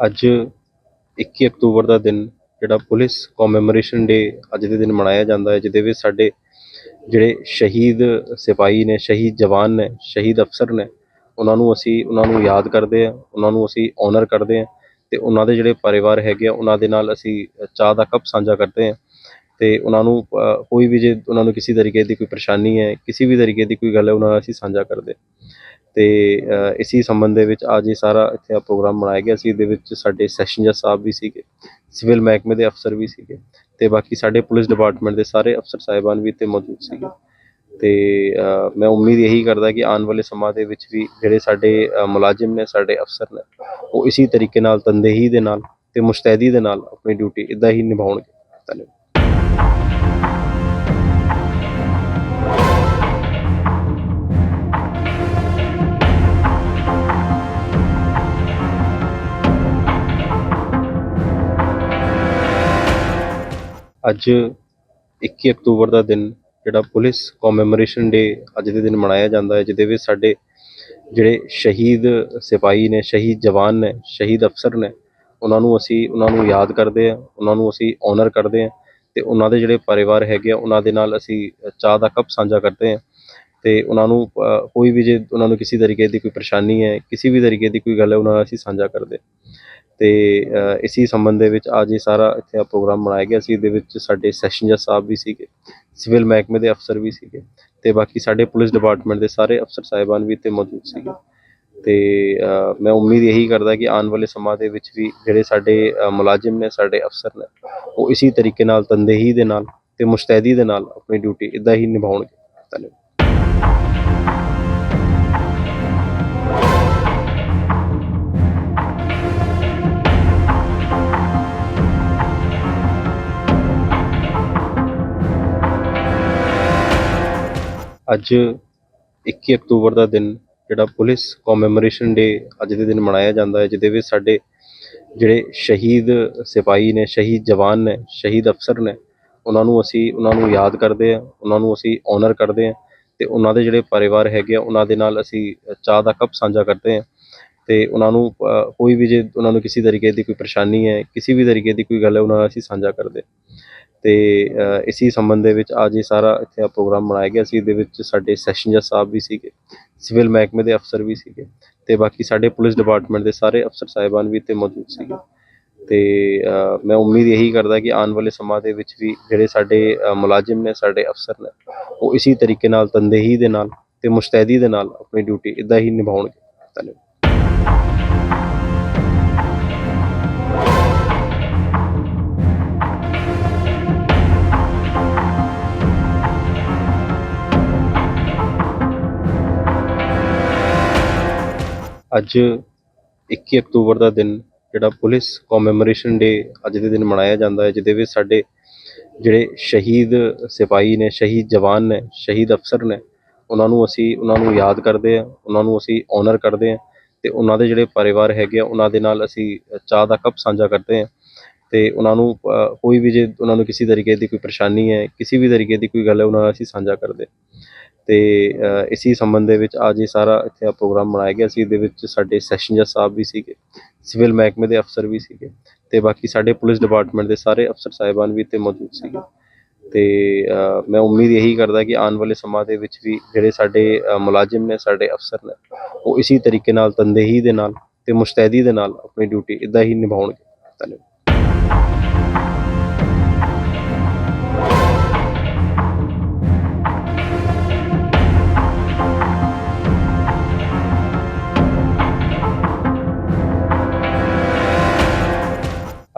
ਅੱਜ 21 ਅਕਤੂਬਰ ਦਾ ਦਿਨ ਜਿਹੜਾ ਪੁਲਿਸ ਕਮੈਮੋਰੇਸ਼ਨ ਡੇ ਅੱਜ ਦੇ ਦਿਨ ਮਨਾਇਆ ਜਾਂਦਾ ਹੈ, ਜਿਹਦੇ ਵਿੱਚ ਸਾਡੇ ਜਿਹੜੇ ਸ਼ਹੀਦ ਸਿਪਾਹੀ ਨੇ, ਸ਼ਹੀਦ ਜਵਾਨ ਨੇ, ਸ਼ਹੀਦ ਅਫਸਰ ਨੇ, ਉਹਨਾਂ ਨੂੰ ਅਸੀਂ, ਉਹਨਾਂ ਨੂੰ ਯਾਦ ਕਰਦੇ ਆ ਉਹਨਾਂ ਨੂੰ ਅਸੀਂ ਓਨਰ ਕਰਦੇ ਆ ਤੇ ਉਹਨਾਂ ਦੇ ਜਿਹੜੇ ਪਰਿਵਾਰ ਹੈਗੇ ਆ, ਉਹਨਾਂ ਦੇ ਨਾਲ ਅਸੀਂ ਚਾਹ ਦਾ ਕੱਪ ਸਾਂਝਾ ਕਰਦੇ ਆ ਤੇ ਉਹਨਾਂ ਨੂੰ ਕੋਈ ਵੀ ਜੇ ਉਹਨਾਂ ਨੂੰ ਕਿਸੇ ਤਰੀਕੇ ਦੀ ਕੋਈ ਪਰੇਸ਼ਾਨੀ ਹੈ, ਕਿਸੇ ਵੀ ਤਰੀਕੇ ਦੀ ਕੋਈ ਗੱਲ ਹੈ, ਉਹਨਾਂ ਨਾਲ ਅਸੀਂ ਸਾਂਝਾ ਕਰਦੇ ਤੇ ਅ, ਸੰਬੰਧ ਦੇ ਵਿੱਚ ਅੱਜ ਇਹ ਸਾਰਾ ਇੱਥੇ ਆ ਪ੍ਰੋਗਰਾਮ ਮਨਾਇਆ ਗਿਆ ਸੀ। ਇਹਦੇ ਵਿੱਚ ਸਾਡੇ ਸੈਸ਼ਨ ਜੱਜ ਸਾਹਿਬ ਵੀ ਸੀਗੇ ਸਿਵਲ ਮਹਿਕਮੇ ਦੇ ਅਫਸਰ ਵੀ ਸੀਗੇ ਤੇ ਬਾਕੀ ਸਾਡੇ ਪੁਲਿਸ ਡਿਪਾਰਟਮੈਂਟ ਦੇ ਸਾਰੇ ਅਫਸਰ ਸਾਹਿਬਾਨ ਵੀ ਇੱਥੇ ਮੌਜੂਦ ਸੀਗੇ। ਤੇ ਮੈਂ ਉਮੀਦ ਇਹੀ ਕਰਦਾ ਕਿ ਆਉਣ ਵਾਲੇ ਸਮਾਂ ਦੇ ਵਿੱਚ ਵੀ ਜਿਹੜੇ ਸਾਡੇ ਮੁਲਾਜ਼ਮ ਨੇ ਸਾਡੇ ਅਫਸਰ ਨੇ ਉਹ ਇਸੀ ਤਰੀਕੇ ਨਾਲ ਤਨਦੇਹੀ ਦੇ ਨਾਲ ਤੇ ਮੁਸਤੈਦੀ ਦੇ ਨਾਲ ਆਪਣੀ ਡਿਊਟੀ ਇਦਾਂ ਹੀ ਨਿਭਾਉਣਗੇ। ਧੰਨਵਾਦ। ਅੱਜ 21 ਅਕਤੂਬਰ ਦਾ ਦਿਨ ਜਿਹੜਾ ਪੁਲਿਸ ਕਮੈਮੋਰੇਸ਼ਨ ਡੇ ਅੱਜ ਦੇ ਦਿਨ ਮਨਾਇਆ ਜਾਂਦਾ ਹੈ, ਜਿਹਦੇ ਵਿੱਚ ਸਾਡੇ ਜਿਹੜੇ ਸ਼ਹੀਦ ਸਿਪਾਹੀ ਨੇ, ਸ਼ਹੀਦ ਜਵਾਨ ਨੇ, ਸ਼ਹੀਦ ਅਫਸਰ ਨੇ, ਉਹਨਾਂ ਨੂੰ ਅਸੀਂ, ਉਹਨਾਂ ਨੂੰ ਯਾਦ ਕਰਦੇ ਆ ਉਹਨਾਂ ਨੂੰ ਅਸੀਂ ਓਨਰ ਕਰਦੇ ਆ ਤੇ ਉਹਨਾਂ ਦੇ ਜਿਹੜੇ ਪਰਿਵਾਰ ਹੈਗੇ ਆ, ਉਹਨਾਂ ਦੇ ਨਾਲ ਅਸੀਂ ਚਾਹ ਦਾ ਕੱਪ ਸਾਂਝਾ ਕਰਦੇ ਆ ਤੇ ਉਹਨਾਂ ਨੂੰ ਕੋਈ ਵੀ ਜੇ ਉਹਨਾਂ ਨੂੰ ਕਿਸੇ ਤਰੀਕੇ ਦੀ ਕੋਈ ਪਰੇਸ਼ਾਨੀ ਹੈ, ਕਿਸੇ ਵੀ ਤਰੀਕੇ ਦੀ ਕੋਈ ਗੱਲ ਹੈ, ਉਹਨਾਂ ਨਾਲ ਅਸੀਂ ਸਾਂਝਾ ਕਰਦੇ ਤੇ ਅ, ਸੰਬੰਧ ਦੇ ਵਿੱਚ ਅੱਜ ਇਹ ਸਾਰਾ ਇੱਥੇ ਆ ਪ੍ਰੋਗਰਾਮ ਮਨਾਇਆ ਗਿਆ ਸੀ ਇਹਦੇ ਵਿੱਚ ਸਾਡੇ ਸੈਸ਼ਨ ਜੱਜ ਸਾਹਿਬ ਵੀ ਸੀਗੇ ਸਿਵਲ ਮਹਿਕਮੇ ਦੇ ਅਫਸਰ ਵੀ ਸੀਗੇ ਤੇ ਬਾਕੀ ਸਾਡੇ ਪੁਲਿਸ ਡਿਪਾਰਟਮੈਂਟ ਦੇ ਸਾਰੇ ਅਫਸਰ ਸਾਹਿਬਾਨ ਵੀ ਇੱਥੇ ਮੌਜੂਦ ਸੀਗੇ। ਤੇ ਮੈਂ ਉਮੀਦ ਇਹੀ ਕਰਦਾ ਕਿ ਆਉਣ ਵਾਲੇ ਸਮਾਂ ਦੇ ਵਿੱਚ ਵੀ ਜਿਹੜੇ ਸਾਡੇ ਮੁਲਾਜ਼ਮ ਨੇ ਸਾਡੇ ਅਫਸਰ ਨੇ ਉਹ ਇਸੀ ਤਰੀਕੇ ਨਾਲ ਤਨਦੇਹੀ ਦੇ ਨਾਲ ਤੇ ਮੁਸਤੈਦੀ ਦੇ ਨਾਲ ਆਪਣੀ ਡਿਊਟੀ ਇਦਾਂ ਹੀ ਨਿਭਾਉਣਗੇ। ਧੰਨਵਾਦ। ਅੱਜ 21 ਅਕਤੂਬਰ ਦਾ ਦਿਨ ਜਿਹੜਾ ਪੁਲਿਸ ਕਮੈਮੋਰੇਸ਼ਨ ਡੇ ਅੱਜ ਦੇ ਦਿਨ ਮਨਾਇਆ ਜਾਂਦਾ ਹੈ, ਜਿਹਦੇ ਵਿੱਚ ਸਾਡੇ ਜਿਹੜੇ ਸ਼ਹੀਦ ਸਿਪਾਹੀ ਨੇ, ਸ਼ਹੀਦ ਜਵਾਨ ਨੇ, ਸ਼ਹੀਦ ਅਫਸਰ ਨੇ, ਉਹਨਾਂ ਨੂੰ ਅਸੀਂ, ਉਹਨਾਂ ਨੂੰ ਯਾਦ ਕਰਦੇ ਹਾਂ, ਉਹਨਾਂ ਨੂੰ ਅਸੀਂ ਓਨਰ ਕਰਦੇ ਹਾਂ ਅਤੇ ਉਹਨਾਂ ਦੇ ਜਿਹੜੇ ਪਰਿਵਾਰ ਹੈਗੇ ਆ, ਉਹਨਾਂ ਦੇ ਨਾਲ ਅਸੀਂ ਚਾਹ ਦਾ ਕੱਪ ਸਾਂਝਾ ਕਰਦੇ ਹਾਂ ਅਤੇ ਉਹਨਾਂ ਨੂੰ ਕੋਈ ਵੀ ਜੇ ਉਹਨਾਂ ਨੂੰ ਕਿਸੇ ਤਰੀਕੇ ਦੀ ਕੋਈ ਪਰੇਸ਼ਾਨੀ ਹੈ, ਕਿਸੇ ਵੀ ਤਰੀਕੇ ਦੀ ਕੋਈ ਗੱਲ ਹੈ, ਉਹਨਾਂ ਨਾਲ ਅਸੀਂ ਸਾਂਝਾ ਕਰਦੇ ਤੇ ਅ, ਸੰਬੰਧ ਦੇ ਵਿੱਚ ਅੱਜ ਇਹ ਸਾਰਾ ਇੱਥੇ ਪ੍ਰੋਗਰਾਮ ਮਨਾਇਆ ਗਿਆ ਸੀ। ਇਹਦੇ ਵਿੱਚ ਸਾਡੇ ਸੈਸ਼ਨ ਜੱਜ ਸਾਹਿਬ ਵੀ ਸੀਗੇ ਸਿਵਲ ਮਹਿਕਮੇ ਦੇ ਅਫਸਰ ਵੀ ਸੀਗੇ ਤੇ ਬਾਕੀ ਸਾਡੇ ਪੁਲਿਸ ਡਿਪਾਰਟਮੈਂਟ ਦੇ ਸਾਰੇ ਅਫਸਰ ਸਾਹਿਬਾਨ ਵੀ ਇੱਥੇ ਮੌਜੂਦ ਸੀਗੇ। ਤੇ ਮੈਂ ਉਮੀਦ ਇਹੀ ਕਰਦਾ ਕਿ ਆਉਣ ਵਾਲੇ ਸਮਾਂ ਦੇ ਵਿੱਚ ਵੀ ਜਿਹੜੇ ਸਾਡੇ ਮੁਲਾਜ਼ਮ ਨੇ ਸਾਡੇ ਅਫਸਰ ਨੇ ਉਹ ਇਸੀ ਤਰੀਕੇ ਨਾਲ ਤਨਦੇਹੀ ਦੇ ਨਾਲ ਤੇ ਮੁਸਤੈਦੀ ਦੇ ਨਾਲ ਆਪਣੀ ਡਿਊਟੀ ਇਦਾਂ ਹੀ ਨਿਭਾਉਣਗੇ। ਧੰਨਵਾਦ। ਅੱਜ 21 ਅਕਤੂਬਰ ਦਾ ਦਿਨ ਜਿਹੜਾ ਪੁਲਿਸ ਕਮੈਮੋਰੇਸ਼ਨ ਡੇ ਅੱਜ ਦੇ ਦਿਨ ਮਨਾਇਆ ਜਾਂਦਾ ਹੈ, ਜਿਹਦੇ ਵਿੱਚ ਸਾਡੇ ਜਿਹੜੇ ਸ਼ਹੀਦ ਸਿਪਾਹੀ ਨੇ, ਸ਼ਹੀਦ ਜਵਾਨ ਨੇ, ਸ਼ਹੀਦ ਅਫਸਰ ਨੇ, ਉਹਨਾਂ ਨੂੰ ਅਸੀਂ, ਉਹਨਾਂ ਨੂੰ ਯਾਦ ਕਰਦੇ ਹਾਂ, ਉਹਨਾਂ ਨੂੰ ਅਸੀਂ ਓਨਰ ਕਰਦੇ ਹਾਂ ਅਤੇ ਉਹਨਾਂ ਦੇ ਜਿਹੜੇ ਪਰਿਵਾਰ ਹੈਗੇ ਆ, ਉਹਨਾਂ ਦੇ ਨਾਲ ਅਸੀਂ ਚਾਹ ਦਾ ਕੱਪ ਸਾਂਝਾ ਕਰਦੇ ਹਾਂ ਅਤੇ ਉਹਨਾਂ ਨੂੰ ਕੋਈ ਵੀ ਜੇ ਉਹਨਾਂ ਨੂੰ ਕਿਸੇ ਤਰੀਕੇ ਦੀ ਕੋਈ ਪਰੇਸ਼ਾਨੀ ਹੈ, ਕਿਸੇ ਵੀ ਤਰੀਕੇ ਦੀ ਕੋਈ ਗੱਲ ਹੈ, ਉਹਨਾਂ ਨਾਲ ਅਸੀਂ ਸਾਂਝਾ ਕਰਦੇ ਤੇ ਅ, ਸੰਬੰਧ ਦੇ ਵਿੱਚ ਅੱਜ ਇਹ ਸਾਰਾ ਇੱਥੇ ਪ੍ਰੋਗਰਾਮ ਮਨਾਇਆ ਗਿਆ ਸੀ ਇਹਦੇ ਵਿੱਚ ਸਾਡੇ ਸੈਸ਼ਨ ਜੱਜ ਸਾਹਿਬ ਵੀ ਸੀਗੇ ਸਿਵਲ ਮਹਿਕਮੇ ਦੇ ਅਫਸਰ ਵੀ ਸੀਗੇ ਤੇ ਬਾਕੀ ਸਾਡੇ ਪੁਲਿਸ ਡਿਪਾਰਟਮੈਂਟ ਦੇ ਸਾਰੇ ਅਫਸਰ ਸਾਹਿਬਾਨ ਵੀ ਇੱਥੇ ਮੌਜੂਦ ਸੀਗੇ। ਤੇ ਮੈਂ ਉਮੀਦ ਇਹੀ ਕਰਦਾ ਕਿ ਆਉਣ ਵਾਲੇ ਸਮਾਂ ਦੇ ਵਿੱਚ ਵੀ ਜਿਹੜੇ ਸਾਡੇ ਮੁਲਾਜ਼ਮ ਨੇ ਸਾਡੇ ਅਫਸਰ ਨੇ ਉਹ ਇਸੀ ਤਰੀਕੇ ਨਾਲ ਤਨਦੇਹੀ ਦੇ ਨਾਲ ਤੇ ਮੁਸਤੈਦੀ ਦੇ ਨਾਲ ਆਪਣੀ ਡਿਊਟੀ ਇਦਾਂ ਹੀ ਨਿਭਾਉਣਗੇ। ਧੰਨਵਾਦ।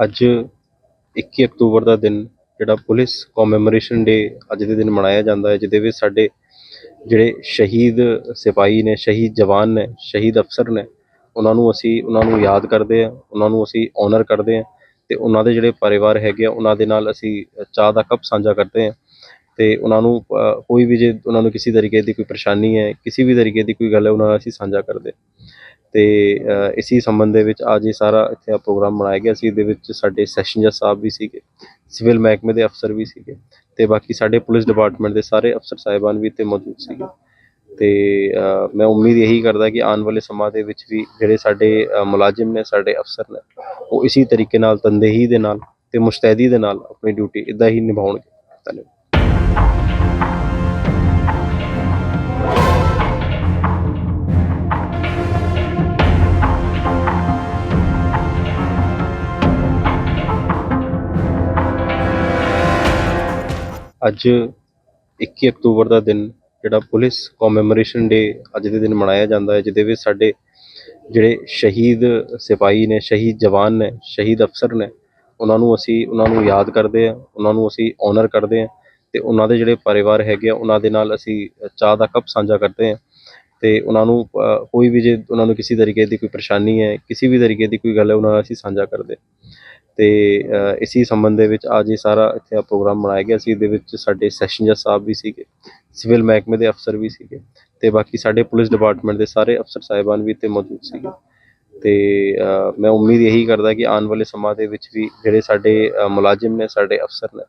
ਅੱਜ 21 ਅਕਤੂਬਰ ਦਾ ਦਿਨ ਜਿਹੜਾ ਪੁਲਿਸ ਕਮੈਮੋਰੇਸ਼ਨ ਡੇ ਅੱਜ ਦੇ ਦਿਨ ਮਨਾਇਆ ਜਾਂਦਾ ਹੈ, ਜਿਹਦੇ ਵਿੱਚ ਸਾਡੇ ਜਿਹੜੇ ਸ਼ਹੀਦ ਸਿਪਾਹੀ ਨੇ, ਸ਼ਹੀਦ ਜਵਾਨ ਨੇ, ਸ਼ਹੀਦ ਅਫਸਰ ਨੇ, ਉਹਨਾਂ ਨੂੰ ਅਸੀਂ, ਉਹਨਾਂ ਨੂੰ ਯਾਦ ਕਰਦੇ ਆ ਉਹਨਾਂ ਨੂੰ ਅਸੀਂ ਓਨਰ ਕਰਦੇ ਆ ਤੇ ਉਹਨਾਂ ਦੇ ਜਿਹੜੇ ਪਰਿਵਾਰ ਹੈਗੇ ਆ, ਉਹਨਾਂ ਦੇ ਨਾਲ ਅਸੀਂ ਚਾਹ ਦਾ ਕੱਪ ਸਾਂਝਾ ਕਰਦੇ ਆ ਤੇ ਉਹਨਾਂ ਨੂੰ ਕੋਈ ਵੀ ਜੇ ਉਹਨਾਂ ਨੂੰ ਕਿਸੇ ਤਰੀਕੇ ਦੀ ਕੋਈ ਪਰੇਸ਼ਾਨੀ ਹੈ, ਕਿਸੇ ਵੀ ਤਰੀਕੇ ਦੀ ਕੋਈ ਗੱਲ ਹੈ, ਉਹਨਾਂ ਨਾਲ ਅਸੀਂ ਸਾਂਝਾ ਕਰਦੇ ਅਤੇ ਅ, ਇਸੀ ਸੰਬੰਧ ਦੇ ਵਿੱਚ ਅੱਜ ਇਹ ਸਾਰਾ ਇੱਥੇ ਪ੍ਰੋਗਰਾਮ ਮਨਾਇਆ ਗਿਆ ਸੀ। ਇਹਦੇ ਵਿੱਚ ਸਾਡੇ ਸੈਸ਼ਨ ਜੱਜ ਸਾਹਿਬ ਵੀ ਸੀਗੇ ਸਿਵਲ ਮਹਿਕਮੇ ਦੇ ਅਫਸਰ ਵੀ ਸੀਗੇ ਅਤੇ ਬਾਕੀ ਸਾਡੇ ਪੁਲਿਸ ਡਿਪਾਰਟਮੈਂਟ ਦੇ ਸਾਰੇ ਅਫਸਰ ਸਾਹਿਬਾਨ ਵੀ ਇੱਥੇ ਮੌਜੂਦ ਸੀਗੇ। ਅਤੇ ਮੈਂ ਉਮੀਦ ਇਹੀ ਕਰਦਾ ਕਿ ਆਉਣ ਵਾਲੇ ਸਮਾਂ ਦੇ ਵਿੱਚ ਵੀ ਜਿਹੜੇ ਸਾਡੇ ਮੁਲਾਜ਼ਮ ਨੇ ਸਾਡੇ ਅਫਸਰ ਨੇ ਉਹ ਇਸੇ ਤਰੀਕੇ ਨਾਲ ਤਨਦੇਹੀ ਦੇ ਨਾਲ ਅਤੇ ਮੁਸਤੈਦੀ ਦੇ ਨਾਲ ਆਪਣੀ ਡਿਊਟੀ ਇਦਾਂ ਹੀ ਨਿਭਾਉਣਗੇ। ਧੰਨਵਾਦ। ਅੱਜ 21 ਅਕਤੂਬਰ ਦਾ ਦਿਨ ਜਿਹੜਾ ਪੁਲਿਸ ਕਮੈਮੋਰੇਸ਼ਨ ਡੇ ਅੱਜ ਦੇ ਦਿਨ ਮਨਾਇਆ ਜਾਂਦਾ ਹੈ, ਜਿਹਦੇ ਵਿੱਚ ਸਾਡੇ ਜਿਹੜੇ ਸ਼ਹੀਦ ਸਿਪਾਹੀ ਨੇ, ਸ਼ਹੀਦ ਜਵਾਨ ਨੇ, ਸ਼ਹੀਦ ਅਫਸਰ ਨੇ, ਉਹਨਾਂ ਨੂੰ ਅਸੀਂ, ਉਹਨਾਂ ਨੂੰ ਯਾਦ ਕਰਦੇ ਆ ਉਹਨਾਂ ਨੂੰ ਅਸੀਂ ਓਨਰ ਕਰਦੇ ਆ ਤੇ ਉਹਨਾਂ ਦੇ ਜਿਹੜੇ ਪਰਿਵਾਰ ਹੈਗੇ ਆ, ਉਹਨਾਂ ਦੇ ਨਾਲ ਅਸੀਂ ਚਾਹ ਦਾ ਕੱਪ ਸਾਂਝਾ ਕਰਦੇ ਆ ਤੇ ਉਹਨਾਂ ਨੂੰ ਕੋਈ ਵੀ ਜੇ ਉਹਨਾਂ ਨੂੰ ਕਿਸੇ ਤਰੀਕੇ ਦੀ ਕੋਈ ਪਰੇਸ਼ਾਨੀ ਹੈ, ਕਿਸੇ ਵੀ ਤਰੀਕੇ ਦੀ ਕੋਈ ਗੱਲ ਹੈ, ਉਹਨਾਂ ਨਾਲ ਅਸੀਂ ਸਾਂਝਾ ਕਰਦੇ ਤੇ ਅ, ਸੰਬੰਧ ਦੇ ਵਿੱਚ ਅੱਜ ਇਹ ਸਾਰਾ ਇੱਥੇ ਆ ਪ੍ਰੋਗਰਾਮ ਮਨਾਇਆ ਗਿਆ ਸੀ। ਇਹਦੇ ਵਿੱਚ ਸਾਡੇ ਸੈਸ਼ਨ ਜੱਜ ਸਾਹਿਬ ਵੀ ਸੀਗੇ ਸਿਵਲ ਮਹਿਕਮੇ ਦੇ ਅਫਸਰ ਵੀ ਸੀਗੇ ਤੇ ਬਾਕੀ ਸਾਡੇ ਪੁਲਿਸ ਡਿਪਾਰਟਮੈਂਟ ਦੇ ਸਾਰੇ ਅਫਸਰ ਸਾਹਿਬਾਨ ਵੀ ਇੱਥੇ ਮੌਜੂਦ ਸੀਗੇ। ਤੇ ਮੈਂ ਉਮੀਦ ਇਹੀ ਕਰਦਾ ਕਿ ਆਉਣ ਵਾਲੇ ਸਮਾਂ ਦੇ ਵਿੱਚ ਵੀ ਜਿਹੜੇ ਸਾਡੇ ਮੁਲਾਜ਼ਮ ਨੇ ਸਾਡੇ ਅਫਸਰ ਨੇ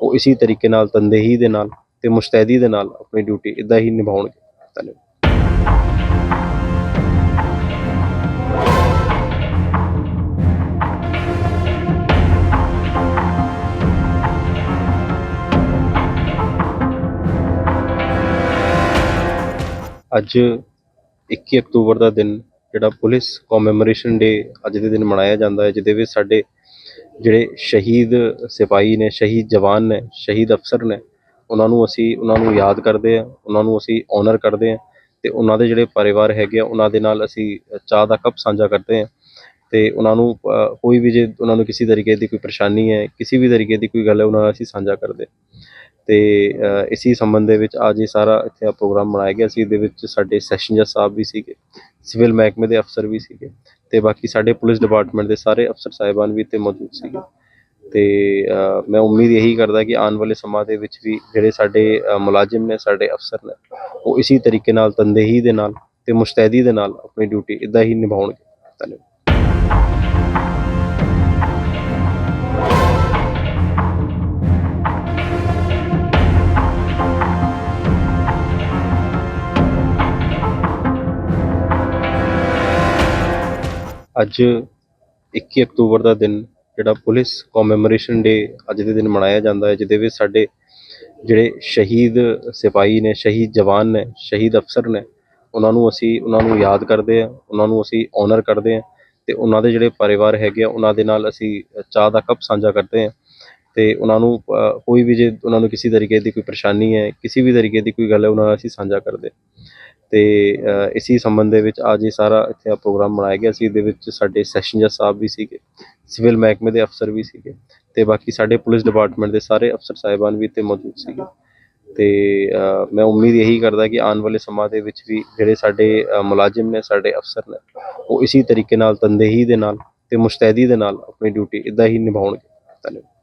ਉਹ ਇਸੇ ਤਰੀਕੇ ਨਾਲ ਤਨਦੇਹੀ ਦੇ ਨਾਲ ਤੇ ਮੁਸਤੈਦੀ ਦੇ ਨਾਲ ਆਪਣੀ ਡਿਊਟੀ ਇਦਾਂ ਹੀ ਨਿਭਾਉਣਗੇ। ਧੰਨਵਾਦ। ਅੱਜ 21 ਅਕਤੂਬਰ ਦਾ ਦਿਨ ਜਿਹੜਾ ਪੁਲਿਸ ਕਮੈਮੋਰੇਸ਼ਨ ਡੇ ਅੱਜ ਦੇ ਦਿਨ ਮਨਾਇਆ ਜਾਂਦਾ ਹੈ, ਜਿਹਦੇ ਵਿੱਚ ਸਾਡੇ ਜਿਹੜੇ ਸ਼ਹੀਦ ਸਿਪਾਹੀ ਨੇ, ਸ਼ਹੀਦ ਜਵਾਨ ਨੇ, ਸ਼ਹੀਦ ਅਫਸਰ ਨੇ, ਉਹਨਾਂ ਨੂੰ ਅਸੀਂ, ਉਹਨਾਂ ਨੂੰ ਯਾਦ ਕਰਦੇ ਹਾਂ, ਉਹਨਾਂ ਨੂੰ ਅਸੀਂ ਓਨਰ ਕਰਦੇ ਹਾਂ ਅਤੇ ਉਹਨਾਂ ਦੇ ਜਿਹੜੇ ਪਰਿਵਾਰ ਹੈਗੇ ਆ, ਉਹਨਾਂ ਦੇ ਨਾਲ ਅਸੀਂ ਚਾਹ ਦਾ ਕੱਪ ਸਾਂਝਾ ਕਰਦੇ ਹਾਂ ਅਤੇ ਉਹਨਾਂ ਨੂੰ ਕੋਈ ਵੀ ਜੇ ਉਹਨਾਂ ਨੂੰ ਕਿਸੇ ਤਰੀਕੇ ਦੀ ਕੋਈ ਪਰੇਸ਼ਾਨੀ ਹੈ, ਕਿਸੇ ਵੀ ਤਰੀਕੇ ਦੀ ਕੋਈ ਗੱਲ ਹੈ, ਉਹਨਾਂ ਨਾਲ ਅਸੀਂ ਸਾਂਝਾ ਕਰਦੇ ਤੇ ਅ, ਸੰਬੰਧ ਦੇ ਵਿੱਚ ਅੱਜ ਇਹ ਸਾਰਾ ਇੱਥੇ ਆ ਪ੍ਰੋਗਰਾਮ ਮਨਾਇਆ ਗਿਆ ਸੀ ਇਹਦੇ ਵਿੱਚ ਸਾਡੇ ਸੈਸ਼ਨ ਜੱਜ ਸਾਹਿਬ ਵੀ ਸੀਗੇ ਸਿਵਲ ਮਹਿਕਮੇ ਦੇ ਅਫਸਰ ਵੀ ਸੀਗੇ ਤੇ ਬਾਕੀ ਸਾਡੇ ਪੁਲਿਸ ਡਿਪਾਰਟਮੈਂਟ ਦੇ ਸਾਰੇ ਅਫਸਰ ਸਾਹਿਬਾਨ ਵੀ ਇੱਥੇ ਮੌਜੂਦ ਸੀਗੇ। ਤੇ ਮੈਂ ਉਮੀਦ ਇਹੀ ਕਰਦਾ ਕਿ ਆਉਣ ਵਾਲੇ ਸਮਾਂ ਦੇ ਵਿੱਚ ਵੀ ਜਿਹੜੇ ਸਾਡੇ ਮੁਲਾਜ਼ਮ ਨੇ ਸਾਡੇ ਅਫਸਰ ਨੇ ਉਹ ਇਸੇ ਤਰੀਕੇ ਨਾਲ ਤਨਦੇਹੀ ਦੇ ਨਾਲ ਤੇ ਮੁਸਤੈਦੀ ਦੇ ਨਾਲ ਆਪਣੀ ਡਿਊਟੀ ਇਦਾਂ ਹੀ ਨਿਭਾਉਣਗੇ। ਧੰਨਵਾਦ। ਅੱਜ 21 ਅਕਤੂਬਰ ਦਾ ਦਿਨ ਜਿਹੜਾ ਪੁਲਿਸ ਕਮੈਮੋਰੇਸ਼ਨ ਡੇ ਅੱਜ ਦੇ ਦਿਨ ਮਨਾਇਆ ਜਾਂਦਾ ਹੈ, ਜਿਹਦੇ ਵਿੱਚ ਸਾਡੇ ਜਿਹੜੇ ਸ਼ਹੀਦ ਸਿਪਾਹੀ ਨੇ, ਸ਼ਹੀਦ ਜਵਾਨ ਨੇ, ਸ਼ਹੀਦ ਅਫਸਰ ਨੇ, ਉਹਨਾਂ ਨੂੰ ਅਸੀਂ, ਉਹਨਾਂ ਨੂੰ ਯਾਦ ਕਰਦੇ ਹਾਂ, ਉਹਨਾਂ ਨੂੰ ਅਸੀਂ ਓਨਰ ਕਰਦੇ ਹਾਂ ਅਤੇ ਉਹਨਾਂ ਦੇ ਜਿਹੜੇ ਪਰਿਵਾਰ ਹੈਗੇ ਆ, ਉਹਨਾਂ ਦੇ ਨਾਲ ਅਸੀਂ ਚਾਹ ਦਾ ਕੱਪ ਸਾਂਝਾ ਕਰਦੇ ਹਾਂ ਅਤੇ ਉਹਨਾਂ ਨੂੰ ਕੋਈ ਵੀ ਜੇ ਉਹਨਾਂ ਨੂੰ ਕਿਸੇ ਤਰੀਕੇ ਦੀ ਕੋਈ ਪਰੇਸ਼ਾਨੀ ਹੈ, ਕਿਸੇ ਵੀ ਤਰੀਕੇ ਦੀ ਕੋਈ ਗੱਲ ਹੈ, ਉਹਨਾਂ ਨਾਲ ਅਸੀਂ ਸਾਂਝਾ ਕਰਦੇ ਤੇ ਅ, ਸੰਬੰਧ ਦੇ ਵਿੱਚ ਅੱਜ ਇਹ ਸਾਰਾ ਇੱਥੇ ਪ੍ਰੋਗਰਾਮ ਮਨਾਇਆ ਗਿਆ ਸੀ। ਇਹਦੇ ਵਿੱਚ ਸਾਡੇ ਸੈਸ਼ਨ ਜੱਜ ਸਾਹਿਬ ਵੀ ਸੀਗੇ ਸਿਵਲ ਮਹਿਕਮੇ ਦੇ ਅਫਸਰ ਵੀ ਸੀਗੇ ਤੇ ਬਾਕੀ ਸਾਡੇ ਪੁਲਿਸ ਡਿਪਾਰਟਮੈਂਟ ਦੇ ਸਾਰੇ ਅਫਸਰ ਸਾਹਿਬਾਨ ਵੀ ਇੱਥੇ ਮੌਜੂਦ ਸੀਗੇ। ਤੇ ਮੈਂ ਉਮੀਦ ਇਹੀ ਕਰਦਾ ਕਿ ਆਉਣ ਵਾਲੇ ਸਮਾਂ ਦੇ ਵਿੱਚ ਵੀ ਜਿਹੜੇ ਸਾਡੇ ਮੁਲਾਜ਼ਮ ਨੇ ਸਾਡੇ ਅਫਸਰ ਨੇ ਉਹ ਇਸੇ ਤਰੀਕੇ ਨਾਲ ਤਨਦੇਹੀ ਦੇ ਨਾਲ ਤੇ ਮੁਸਤੈਦੀ ਦੇ ਨਾਲ ਆਪਣੀ ਡਿਊਟੀ ਇਦਾਂ ਹੀ ਨਿਭਾਉਣਗੇ। ਧੰਨਵਾਦ।